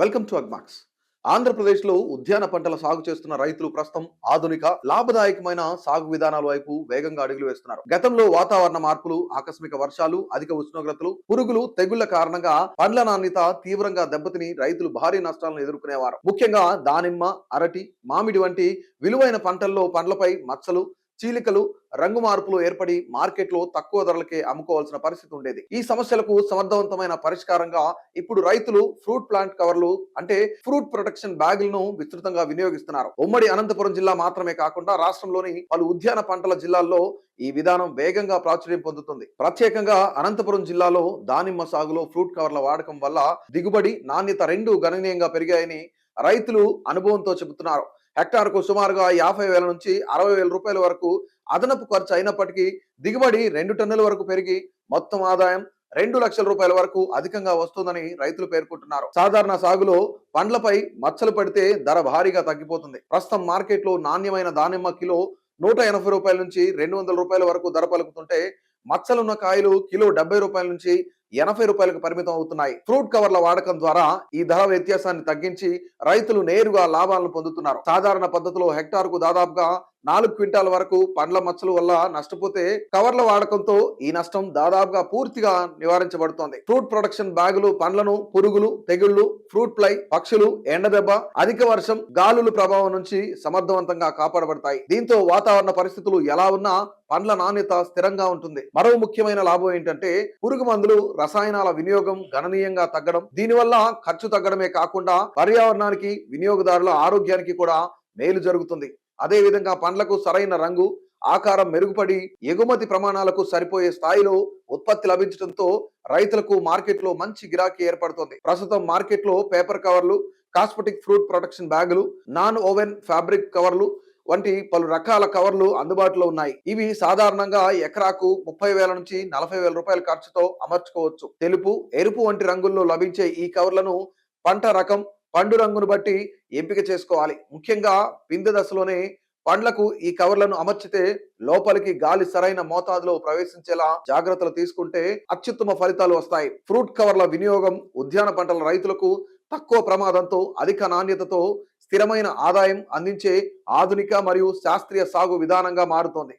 Welcome to Agmax ఆంధ్రప్రదేశ్లో ఉద్యాన పంటల సాగు చేస్తున్న రైతులు ప్రస్తుతం ఆధునిక లాభదాయకమైన సాగు విధానాల వైపు వేగంగా అడుగులు వేస్తున్నారు. గతంలో వాతావరణ మార్పులు ఆకస్మిక వర్షాలు అధిక ఉష్ణోగ్రతలు పురుగులు తెగుళ్ళ కారణంగా పండ్ల నాణ్యత తీవ్రంగా దెబ్బతిని రైతులు భారీ నష్టాలను ఎదుర్కొనేవారు. ముఖ్యంగా దానిమ్మ అరటి మామిడి వంటి విలువైన పంటల్లో పండ్లపై మచ్చలు చీలికలు రంగు మార్పులు ఏర్పడి మార్కెట్లో తక్కువ ధరలకే అమ్ముకోవాల్సిన పరిస్థితి ఉండేది. ఈ సమస్యలకు సమర్థవంతమైన పరిష్కారంగా ఇప్పుడు రైతులు ఫ్రూట్ ప్లాంట్ కవర్లు అంటే ఫ్రూట్ ప్రొటెక్షన్ బ్యాగులను విస్తృతంగా వినియోగిస్తున్నారు. ఉమ్మడి అనంతపురం జిల్లా మాత్రమే కాకుండా రాష్ట్రంలోని పలు ఉద్యాన పంటల జిల్లాల్లో ఈ విధానం వేగంగా ప్రాచుర్యం పొందుతుంది. ప్రత్యేకంగా అనంతపురం జిల్లాలో దానిమ్మ సాగులో ఫ్రూట్ కవర్ల వాడకం వల్ల దిగుబడి నాణ్యత రెండు గణనీయంగా పెరిగాయని రైతులు అనుభవంతో చెబుతున్నారు. హెక్టార్కు సుమారుగా యాభై వేల నుంచి అరవై వేల రూపాయల వరకు అదనపు ఖర్చు అయినప్పటికీ దిగుబడి రెండు టన్నుల వరకు పెరిగి మొత్తం ఆదాయం రెండు లక్షల రూపాయల వరకు అధికంగా వస్తుందని రైతులు పేర్కొంటున్నారు. సాధారణ సాగులో పండ్లపై మచ్చలు పడితే ధర భారీగా తగ్గిపోతుంది. ప్రస్తుతం మార్కెట్లో నాణ్యమైన దానిమ్మ కిలో నూట ఎనభై రూపాయల నుంచి రెండు వందల రూపాయల వరకు ధర పలుకుతుంటే మచ్చలున్న కాయలు కిలో డెబ్బై రూపాయల నుంచి ఎనభై రూపాయలకు పరిమితం అవుతున్నాయి. ఫ్రూట్ కవర్ల వాడకం ద్వారా ఈ ధర వ్యత్యాసాన్ని తగ్గించి రైతులు నేరుగా లాభాలను పొందుతున్నారు. సాధారణ పద్ధతిలో హెక్టార్కు దాదాపుగా నాలుగు క్వింటాల వరకు పండ్ల మచ్చల వల్ల నష్టపోతే కవర్ల వాడకంతో ఈ నష్టం దాదాపుగా పూర్తిగా నివారించబడుతోంది. ఫ్రూట్ ప్రొడక్షన్ బ్యాగులు పండ్లను పురుగులు తెగుళ్ళు ఫ్రూట్ ఫ్లై పక్షులు ఎండదెబ్బ అధిక వర్షం గాలుల ప్రభావం నుంచి సమర్థవంతంగా కాపాడబడతాయి. దీంతో వాతావరణ పరిస్థితులు ఎలా ఉన్నా పండ్ల నాణ్యత స్థిరంగా ఉంటుంది. మరో ముఖ్యమైన లాభం ఏంటంటే పురుగు మందులు రసాయనాల వినియోగం గణనీయంగా తగ్గడం దీనివల్ల ఖర్చు తగ్గడమే కాకుండా పర్యావరణానికి వినియోగదారుల ఆరోగ్యానికి కూడా మేలు జరుగుతుంది. అదే విధంగా పండ్లకు సరైన రంగు ఆకారం మెరుగుపడి ఎగుమతి ప్రమాణాలకు సరిపోయే స్థాయిలో ఉత్పత్తి లభించడంతో రైతులకు మార్కెట్లో మంచి గిరాకీ ఏర్పడుతుంది. ప్రస్తుతం మార్కెట్లో పేపర్ కవర్లు కాస్మెటిక్ ఫ్రూట్ ప్రొటెక్షన్ బ్యాగులు నాన్ ఓవెన్ ఫ్యాబ్రిక్ కవర్లు వంటి పలు రకాల కవర్లు అందుబాటులో ఉన్నాయి. ఇవి సాధారణంగా ఎకరాకు ముప్పై వేల నుంచి నలభై వేల రూపాయల ఖర్చుతో అమర్చుకోవచ్చు. తెలుపు ఎరుపు వంటి రంగుల్లో లభించే ఈ కవర్లను పంట రకం పండు రంగును బట్టి ఎంపిక చేసుకోవాలి. ముఖ్యంగా పిందె దశలోనే పండ్లకు ఈ కవర్లను అమర్చితే లోపలికి గాలి సరైన మోతాదులో ప్రవేశించేలా జాగ్రత్తలు తీసుకుంటే అత్యుత్తమ ఫలితాలు వస్తాయి. ఫ్రూట్ కవర్ల వినియోగం ఉద్యాన పంటల రైతులకు తక్కువ ప్రమాదంతో అధిక నాణ్యతతో స్థిరమైన ఆదాయం అందించే ఆధునిక మరియు శాస్త్రీయ సాగు విధానంగా మారుతోంది.